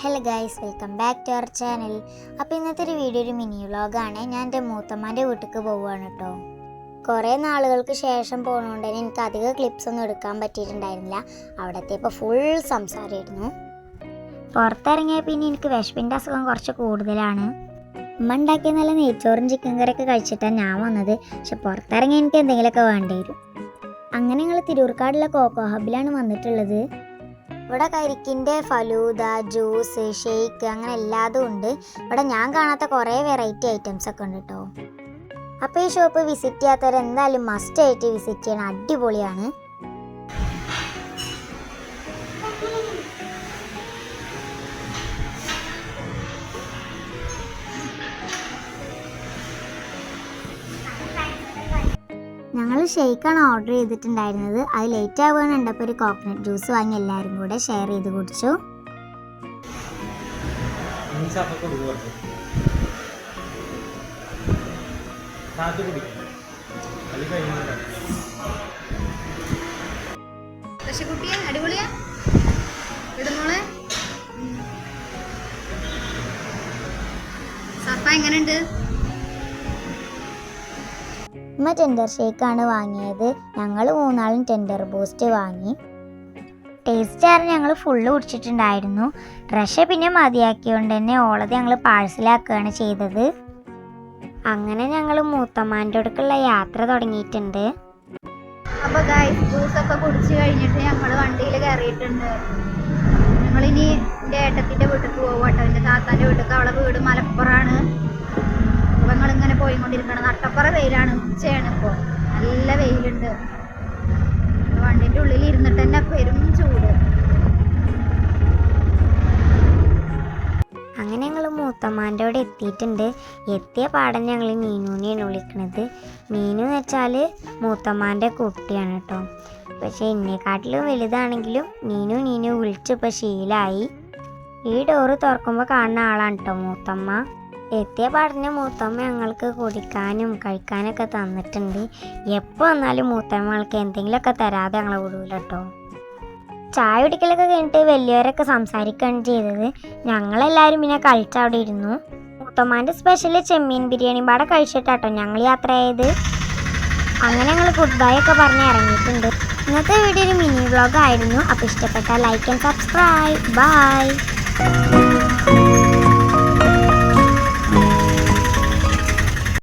Hello guys welcome back to our channel അപ്പോൾ ഇന്നത്തെ ഒരു വീഡിയോ ഒരു മിനി വ്ളോഗാണ് ഞാൻ എന്റെ മൂത്തമ്മാന്റെ വീട്ടിലേക്ക് പോവുകയാണ് കേട്ടോ കുറേ നാളുകൾക്ക് ശേഷം പോകുന്നതുകൊണ്ട് തന്നെ എനിക്ക് അധികം ക്ലിപ്സ് ഒന്നും എടുക്കാൻ പറ്റിയിട്ടുണ്ടായിരുന്നില്ല. അവിടത്തെ ഇപ്പോൾ ഫുൾ സംസാരമായിരുന്നു. പുറത്തിറങ്ങിയ പിന്നെ എനിക്ക് വിശപ്പിന്റെ അസുഖം കുറച്ച് കൂടുതലാണ്. ഉമ്മ ഉണ്ടാക്കിയ നല്ല നെയ്ച്ചോറും ചിക്കൻ കറിയൊക്കെ കഴിച്ചിട്ടാണ് ഞാൻ വന്നത്. പക്ഷെ പുറത്തിറങ്ങി എനിക്ക് എന്തെങ്കിലുമൊക്കെ വേണ്ടി വരും. അങ്ങനെ ഞങ്ങൾ തിരൂർക്കാടുള്ള കോക്കോ ഹബിലാണ് വന്നിട്ടുള്ളത്. ഇവിടെ കരിക്കിന്റെ ഫലൂദ ജ്യൂസ് ഷേക്ക് അങ്ങനെ എല്ലാതും ഉണ്ട്. ഇവിടെ ഞാൻ കാണാത്ത കുറേ വെറൈറ്റി ഐറ്റംസ് ഒക്കെ ഉണ്ട് കേട്ടോ. അപ്പോൾ ഈ ഷോപ്പ് വിസിറ്റ് ചെയ്യാത്തവർ എന്തായാലും മസ്റ്റ് ആയിട്ട് വിസിറ്റ് ചെയ്യണം. അടിപൊളിയാണ്. ഞങ്ങൾ ഷേക്കാണ് ഓർഡർ ചെയ്തിട്ടുണ്ടായിരുന്നത്. അത് ലേറ്റ് ആവുകയാണ്. കണ്ടപ്പോൾ ഒരു കോക്കനട്ട് ജ്യൂസ് വാങ്ങി എല്ലാവരും കൂടെ ഷെയർ ചെയ്ത് കുടിച്ചു. എങ്ങനെയുണ്ട്? ഉമ്മ ടെൻഡർ ഷേക്കാണ് വാങ്ങിയത്. ഞങ്ങൾ മൂന്നാളും ടെൻഡർ ബൂസ്റ്റ് വാങ്ങി. ടേസ്റ്റ് ആറ് ഞങ്ങൾ ഫുള്ള് കുടിച്ചിട്ടുണ്ടായിരുന്നു. റഷ പിന്നെ മതിയാക്കിയോണ്ട് തന്നെ ഓളത് ഞങ്ങൾ പാഴ്സലാക്കുകയാണ് ചെയ്തത്. അങ്ങനെ ഞങ്ങൾ മൂത്തമ്മാന്റെ അടുക്കുള്ള യാത്ര തുടങ്ങിയിട്ടുണ്ട്. അപ്പോൾ ഗൈസ് ജ്യൂസ് ഒക്കെ കുടിച്ച് കഴിഞ്ഞിട്ട് ഞങ്ങൾ വണ്ടിയിൽ കയറിയിട്ടുണ്ട്. ഞങ്ങളിനി എന്റെ ഏട്ടത്തിന്റെ വീട്ടിൽ പോകട്ടോ എന്റെ താത്താന്റെ വീട്ടിൽ അവളെ വീട് മലപ്പുറമാണ്. പോയിക്കൊണ്ടിരിക്കണം നട്ടപ്പുറ വെയിലാണ്. ഉച്ചയാണ് ഇപ്പോൾ നല്ല വെയിലുണ്ട്. വണ്ടിന്റെ ഉള്ളിൽ ഇരുന്നിട്ട് തന്നെ പെരും ചൂട്. അങ്ങനെ ഞങ്ങൾ മൂത്തമ്മാന്റെ അവിടെ എത്തിയിട്ടുണ്ട്. എത്തിയ പാടം ഞങ്ങൾ മീനുവിനെയാണ് വിളിക്കുന്നത് മീനു എന്ന് വെച്ചാൽ മൂത്തമ്മാന്റെ കുട്ടിയാണ് കേട്ടോ. പക്ഷേ എന്നെക്കാട്ടിലും വലുതാണെങ്കിലും നീനു നീനു വിളിച്ചിപ്പോൾ ശീലായി. ഈ ഡോറ് തുറക്കുമ്പോൾ കാണുന്ന ആളാണ് കേട്ടോ മൂത്തമ്മ. എത്തിയ പാടിന് മൂത്തമ്മ ഞങ്ങൾക്ക് കുടിക്കാനും കഴിക്കാനൊക്കെ തന്നിട്ടുണ്ട്. എപ്പോൾ വന്നാലും മൂത്തമ്മകൾക്ക് എന്തെങ്കിലുമൊക്കെ തരാതെ ഞങ്ങളെ വിടൂല കേട്ടോ ചായ കുടിക്കലൊക്കെ കഴിഞ്ഞിട്ട് വലിയവരൊക്കെ സംസാരിക്കുകയാണ് ചെയ്തത്. ഞങ്ങളെല്ലാവരും പിന്നെ കളിച്ച് അവിടെ ഇരുന്നു. മൂത്തമ്മാന്റെ സ്പെഷ്യൽ ചെമ്മീൻ ബിരിയാണി പാടെ കഴിച്ചിട്ടാട്ടോ ഞങ്ങൾ യാത്ര ചെയ്ത് അങ്ങനെ ഞങ്ങൾ ഗുഡ് ബൈ ഒക്കെ പറഞ്ഞ് ഇറങ്ങിയിട്ടുണ്ട്. ഇന്നത്തെ വീഡിയോ ഒരു മിനി വ്ളോഗ് ആയിരുന്നു. അപ്പോൾ ഇഷ്ടപ്പെട്ടാൽ ലൈക്ക് ആൻഡ് സബ്സ്ക്രൈബ് ബൈ